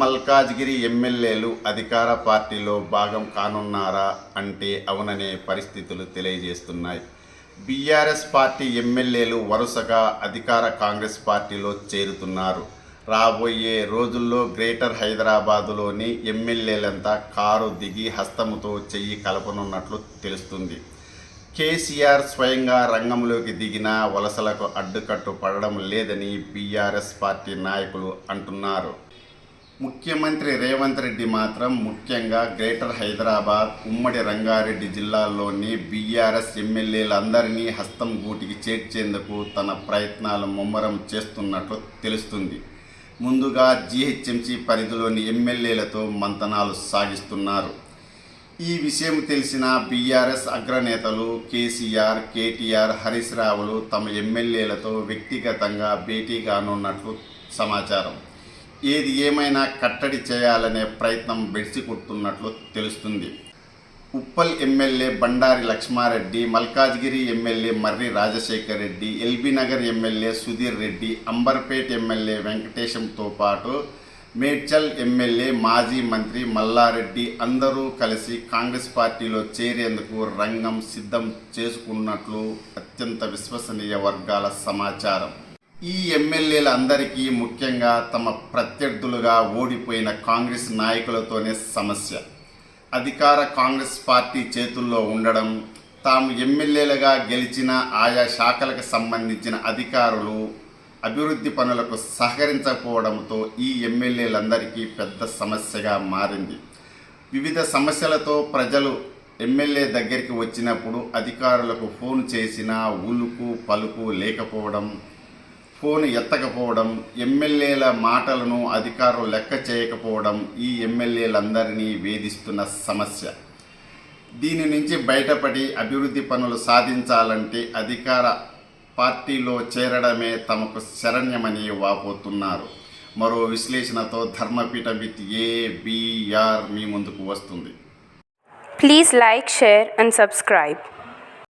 మల్కాజ్గిరి ఎమ్మెల్యేలు అధికార పార్టీలో భాగం కానున్నారా అంటే అవుననే పరిస్థితులు తెలియజేస్తున్నాయి. బీఆర్ఎస్ పార్టీ ఎమ్మెల్యేలు వరుసగా అధికార కాంగ్రెస్ పార్టీలో చేరుతున్నారు. రాబోయే రోజుల్లో గ్రేటర్ హైదరాబాదులోని ఎమ్మెల్యేలంతా కారు దిగి హస్తముతో చెయ్యి కలపనున్నట్లు తెలుస్తుంది. కేసీఆర్ స్వయంగా రంగంలోకి దిగిన వలసలకు అడ్డుకట్టు పడడం లేదని బీఆర్ఎస్ పార్టీ నాయకులు అంటున్నారు. ముఖ్యమంత్రి రేవంత్ రెడ్డి మాత్రం ముఖ్యంగా గ్రేటర్ హైదరాబాద్ ఉమ్మడి రంగారెడ్డి జిల్లాల్లోని బీఆర్ఎస్ ఎమ్మెల్యేలందరినీ హస్తం గూటికి చేర్చేందుకు తన ప్రయత్నాలు ముమ్మరం చేస్తున్నట్లు తెలుస్తుంది. ముందుగా జీహెచ్ఎంసీ పరిధిలోని ఎమ్మెల్యేలతో మంతనాలు సాగిస్తున్నారు. ఈ విషయం తెలిసిన బీఆర్ఎస్ అగ్రనేతలు కేసీఆర్ కేటీఆర్ హరీష్ రావులు తమ ఎమ్మెల్యేలతో వ్యక్తిగతంగా భేటీ కానున్నట్లు సమాచారం. ఏది ఏమైనా కట్టడి చేయాలనే ప్రయత్నం బెడిసి కొడుతున్నట్లు తెలుస్తుంది. Uppal MLA Bandari Lakshma Reddy Malkajgiri MLA Marri Rajasekhar Reddy LB Nagar MLA Sudheer Reddy Amberpet MLA వెంకటేశంతో పాటు మేడ్చల్ ఎమ్మెల్యే మాజీ మంత్రి మల్లారెడ్డి అందరూ కలిసి కాంగ్రెస్ పార్టీలో చేరేందుకు రంగం సిద్ధం చేసుకున్నట్లు అత్యంత విశ్వసనీయ వర్గాల సమాచారం. ఈ ఎమ్మెల్యేలందరికీ ముఖ్యంగా తమ ప్రత్యర్థులుగా ఓడిపోయిన కాంగ్రెస్ నాయకులతోనే సమస్య. అధికార కాంగ్రెస్ పార్టీ చేతుల్లో ఉండడం తాము ఎమ్మెల్యేలుగా గెలిచిన ఆయా శాఖలకు సంబంధించిన అధికారులు అభివృద్ధి పనులకు సహకరించకపోవడంతో ఈ ఎమ్మెల్యేలందరికీ పెద్ద సమస్యగా మారింది. వివిధ సమస్యలతో ప్రజలు ఎమ్మెల్యే దగ్గరికి వచ్చినప్పుడు అధికారులకు ఫోన్ చేసినా ఉలుకు పలుకు లేకపోవడం ఫోన్ ఎత్తకపోవడం ఎమ్మెల్యేల మాటలను అధికారులు లెక్క చేయకపోవడం ఈ ఎమ్మెల్యేలందరినీ వేధిస్తున్న సమస్య. దీని నుంచి బయటపడి అభివృద్ధి పనులు సాధించాలంటే అధికార పార్టీలో చేరడమే తమకు శరణ్యమని వాపోతున్నారు. మరో విశ్లేషణతో ధర్మపీఠ విత్ ఏబిఆర్ మీ ముందుకు వస్తుంది. Please like share and subscribe